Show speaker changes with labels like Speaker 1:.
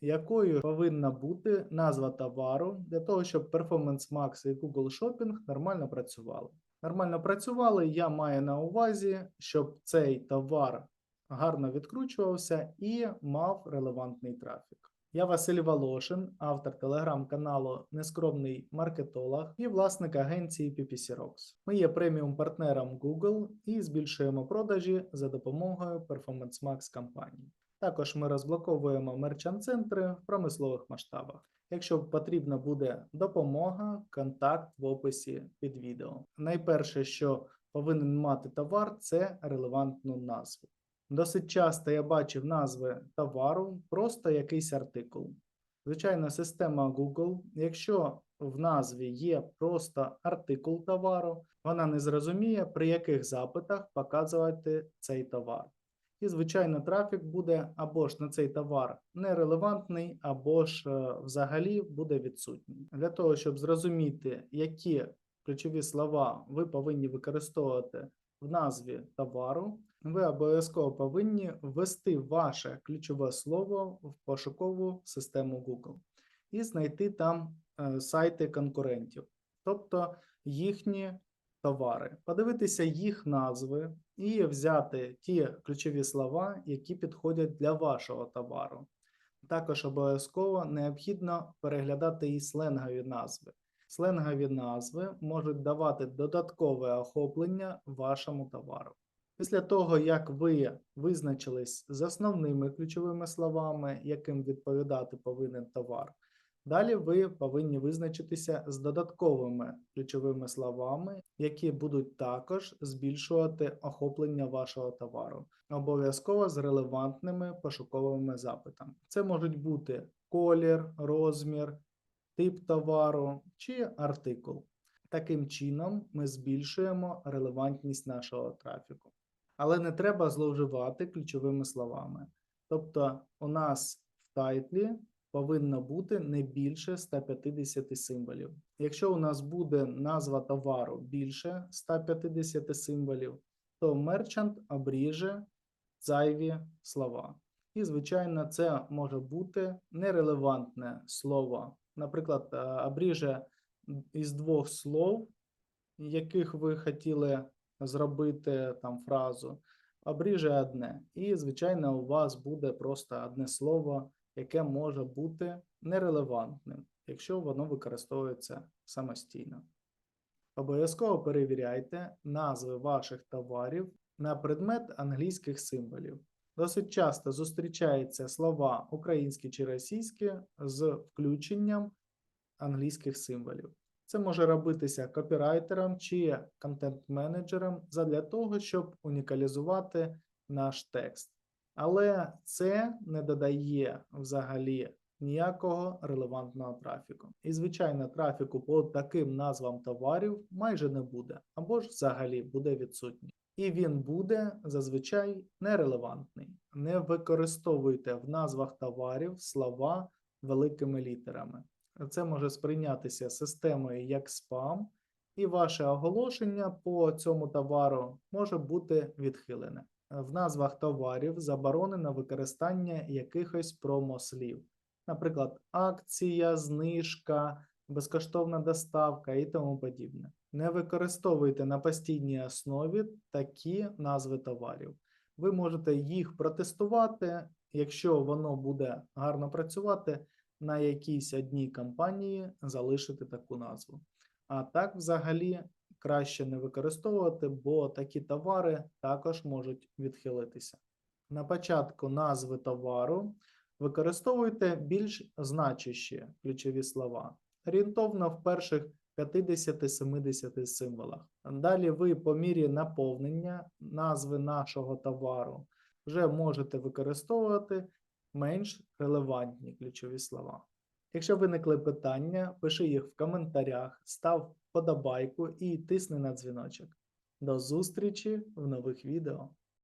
Speaker 1: якою повинна бути назва товару для того, щоб Performance Max і Google Shopping нормально працювали. Нормально працювали, я маю на увазі, щоб цей товар гарно відкручувався і мав релевантний трафік. Я Василь Волошин, автор телеграм-каналу Нескромний маркетолог і власник агенції PPC Rocks. Ми є преміум партнером Google і збільшуємо продажі за допомогою Performance Max компаній. Також ми розблоковуємо мерчант-центри в промислових масштабах. Якщо потрібна буде допомога, контакт в описі під відео. Найперше, що повинен мати товар, це релевантну назву. Досить часто я бачив назви товару, просто якийсь артикул. Звичайно, система Google, якщо в назві є просто артикул товару, вона не зрозуміє, при яких запитах показувати цей товар. І, звичайно, трафік буде або ж на цей товар нерелевантний, або ж е, взагалі буде відсутній. Для того, щоб зрозуміти, які ключові слова ви повинні використовувати в назві товару, ви обов'язково повинні ввести ваше ключове слово в пошукову систему Google і знайти там е, сайти конкурентів, тобто їхні товари, подивитися їх назви і взяти ті ключові слова, які підходять для вашого товару. Також обов'язково необхідно переглядати і сленгові назви. Сленгові назви можуть давати додаткове охоплення вашому товару. Після того, як ви визначились з основними ключовими словами, яким відповідати повинен товар, далі ви повинні визначитися з додатковими ключовими словами, які будуть також збільшувати охоплення вашого товару, обов'язково з релевантними пошуковими запитами. Це можуть бути колір, розмір, тип товару чи артикул. Таким чином ми збільшуємо релевантність нашого трафіку. Але не треба зловживати ключовими словами. Тобто, у нас в тайтлі повинно бути не більше 150 символів. Якщо у нас буде назва товару більше 150 символів, то мерчант обріже зайві слова. І, звичайно, це може бути нерелевантне слово. Наприклад, е, обріже із двох слов, яких ви хотіли зробити там фразу, обріже одне. І, звичайно, у вас буде просто одне слово, яке може бути нерелевантним, якщо воно використовується самостійно. Обов'язково перевіряйте назви ваших товарів на предмет англійських символів. Досить часто зустрічаються слова українські чи російські з включенням англійських символів. Це може робитися копірайтером чи контент-менеджером задля того, щоб унікалізувати наш текст. Але це не додає взагалі ніякого релевантного трафіку. І, звичайно, трафіку по таким назвам товарів майже не буде, або ж взагалі буде відсутній. І він буде зазвичай нерелевантний. Не використовуйте в назвах товарів слова великими літерами. Це може сприйнятися системою як спам, і ваше оголошення по цьому товару може бути відхилене. В назвах товарів заборонено використання якихось промослів, наприклад, акція, знижка, безкоштовна доставка і тому подібне. Не використовуйте на постійній основі такі назви товарів. Ви можете їх протестувати, якщо воно буде гарно працювати на якійсь одній компанії залишити таку назву. А так, взагалі, краще не використовувати, бо такі товари також можуть відхилитися. На початку назви товару використовуйте більш значущі ключові слова, орієнтовно в перших 50-70 символах. Далі ви по мірі наповнення назви нашого товару вже можете використовувати менш релевантні ключові слова. Якщо виникли питання, пиши їх в коментарях, став вподобайку і тисни на дзвіночок. До зустрічі в нових відео.